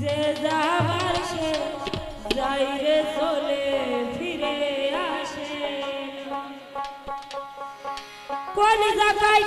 যে যাবার সে চলে ফিরে আসে। কোন জায়গায়